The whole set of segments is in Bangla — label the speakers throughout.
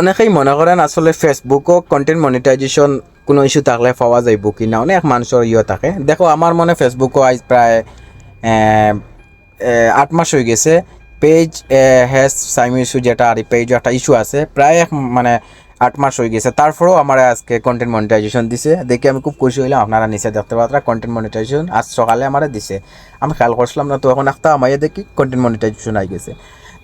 Speaker 1: অনেকেই মনে করেন আসলে ফেসবুকও কন্টেন্ট মনিটাইজেশন কোনো ইস্যু থাকলে পাওয়া যাইব কি না। অনেক মানুষের ইয়ে থাকে। দেখো, আমার মনে ফেসবুকও আজ প্রায় আট মাস হয়ে গেছে। পেজ হ্যাজ সাইম ইস্যু যেটা, আর পেজ একটা ইস্যু আছে। প্রায় এক মানে আট মাস হয়ে গেছে। তারপরেও আমার আজকে কন্টেন্ট মনিটাইজেশন দিছে। দেখে আমি খুব খুশি হইলাম। আপনারা নিচে দেখতে পাত্রা কন্টেন্ট মনিটাইজেশন আজ সকালে আমার দিছে। আমি খেয়াল করছিলাম না, তো এখন একটা আমায় দেখি কন্টেন্ট মনিটাইজেশন আই গেছে।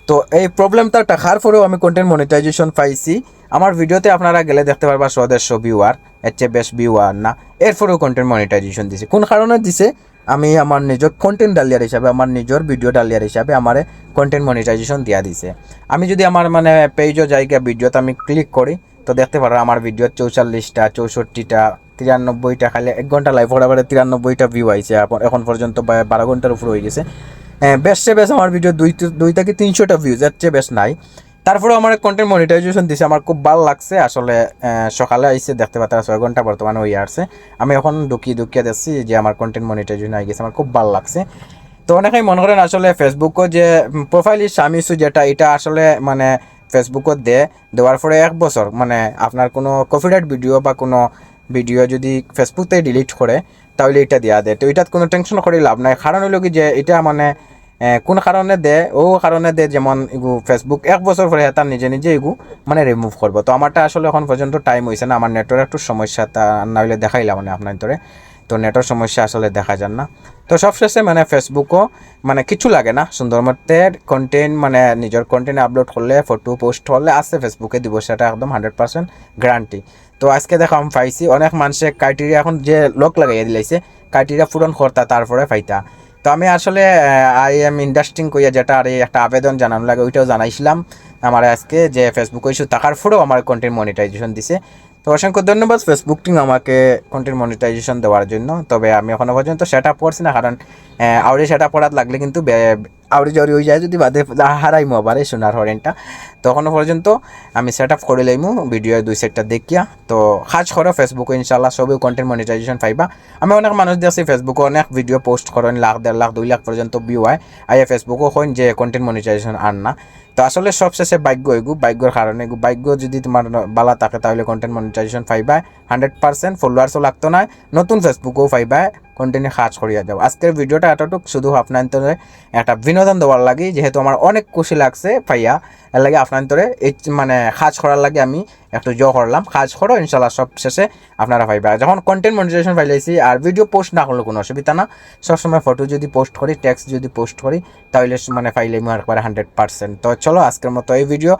Speaker 1: তো এই প্রবলেমটা টাকার পরেও আমি কন্টেন্ট মনিটাইজেশন পাইছি। আমার ভিডিওতে আপনারা গেলে দেখতে পারবা সদস্য ভিউয়ার এর চেয়ে বেশ ভিউয়ার না। এরপরেও কন্টেন্ট মনিটাইজেশন দিছে। কোন কারণে দিছে? আমি আমার নিজের কন্টেন্ট ডালিয়ার হিসাবে, আমার নিজের ভিডিও ডালিয়ার হিসাবে আমার কন্টেন্ট মনিটাইজেশন দিয়া দিছে। আমি যদি আমার মানে পেজও জায়গা ভিডিওতে আমি ক্লিক করি, তো দেখতে পারো আমার ভিডিও চৌচল্লিশটা, চৌষট্টিটা, তিরানব্বইটা, খালি এক ঘণ্টা লাইভ হওয়ার পরে তিরানব্বইটা ভিউ আইছে। এখন- পর্যন্ত বারো ঘণ্টার উপর হয়ে গেছে। হ্যাঁ, বেশে আমার ভিডিও দুই দুই থেকে তিনশোটা ভিউজ এর চেয়ে বেশ নাই। তারপরে আমার কন্টেন্ট মনিটাইজেশন দিছে আমার খুব ভালো লাগছে। আসলে সকালে আইসে দেখতে পাতা ছয় ঘণ্টা বর্তমানে হয়ে আসছে আমি এখন দুঃখী দুঃখিয়ে দেখছি যে আমার কন্টেন্ট মনিটাইজেশন আই গেছে আমার খুব ভালো লাগছে। তো অনেকেই মনে করেন আসলে ফেসবুকও যে প্রোফাইল স্বামীসু যেটা এটা আসলে মানে ফেসবুকত দে দেওয়ার পরে এক বছর মানে আপনার কোনো কপিরাইট ভিডিও বা কোনো ভিডিও যদি ফেসবুকতে ডিলিট করে তাহলে এটা দেওয়া দেয় তো এটাত কোনো টেনশন করে লাভ নাই। কারণ হলো কি যে এটা মানে কোন কারণে দে, ও কারণে দে যেমন এগু ফেসবুক এক বছর পরে তার নিজে নিজে এগু মানে রিমুভ করব। তো আমারটা আসলে এখন পর্যন্ত টাইম হয়েছে না, আমার নেটওয়ার্ক একটু সমস্যা, তা না হইলে দেখাইলাম মানে আপনার তোরে তো নেটের সমস্যা আসলে দেখা যান না। তো সবশেষে মানে ফেসবুকও মানে কিছু লাগে না, সুন্দর মতে কন্টেন্ট মানে নিজের কন্টেন্ট আপলোড করলে ফটো পোস্ট করলে আসছে ফেসবুকে দিব সেটা একদম হান্ড্রেড পার্সেন্ট গ্যারান্টি তো আজকে দেখো আমি পাইছি, অনেক মানুষে ক্রাইটেরিয়া এখন যে লোক লাগাইয়া দিলাইছে ক্রাইটেরিয়া পূরণ করতা তারপরে পাইতা। তো আমি আসলে আই এম ইন্ডাস্ট্রিং কইয়া যেটা আর একটা আবেদন জানানো লাগে, ওইটাও জানাইছিলাম। আমার আজকে যে ফেসবুক ইস্যু থাকার পরেও আমার কন্টেন্ট মনিটাইজেশন দিছে। তো অসংখ্য ধন্যবাদ ফেসবুক টিম আমাকে কন্টেন্ট মনিটাইজেশন দেওয়ার জন্য। তবে আমি এখনও পর্যন্ত সেট আপ করছি না, কারণ আউরি সেট আপ করার লাগলে কিন্তু আউরি জরি হয়ে যায় যদি বাদে হারাইমো আবার এই সোনার হরেনটা। তখনও পর্যন্ত আমি সেট আপ করে লাইমু ভিডিও দুই সেটটা দেখিয়া। তো কাজ করো ফেসবুকে ইনশাল্লাহ সবই কন্টেন্ট মনিটাইজেশন পাইবা। আমি অনেক মানুষ দেখছি ফেসবুকে অনেক ভিডিও পোস্ট করেন, লাখ, দেড় লাখ, দুই লাখ পর্যন্ত ভিউ হয়। আইয়া ফেসবুকও হইন যে কন্টেন্ট মনিটাইজেশন আন না। তো আসলে সবশেষে ভাগ্য এগু ভাগ্যর কারণে এগু ভাগ্য যদি তোমার বালা থাকে, তাহলে কন্টেন্ট মনিটাইজেশন পাইবা হান্ড্রেড পার্সেন্ট ফলোয়ার্সও লাগতো না, নতুন ফেসবুকও পাইবা কন্টেন্টে কাজ করিয়া যাও। আজকের ভিডিওটা এতটুক, শুধু আপনার একটা বিনোদন দেওয়ার লাগে, যেহেতু আমার অনেক খুশি লাগছে পাইয়া এর লাগে আপনার এই মানে কাজ করার লাগে আমি একটু জ করলাম। কাজ করো ইনশাল্লাহ সব শেষে আপনারা পাইবা যখন কন্টেন্ট মনিটাইজেশন পাইলাইছি আর ভিডিও পোস্ট না করলে কোনো অসুবিধা না। সবসময় ফটো যদি পোস্ট করি টেক্সট যদি পোস্ট করি, তাহলে মানে আমি একবারে হান্ড্রেড পার্সেন্ট তো চলো, আজকের মতো এই ভিডিও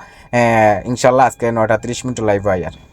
Speaker 1: ইনশাল্লাহ আজকে নয়টা তিরিশ মিনিট লাইভ হয় আর।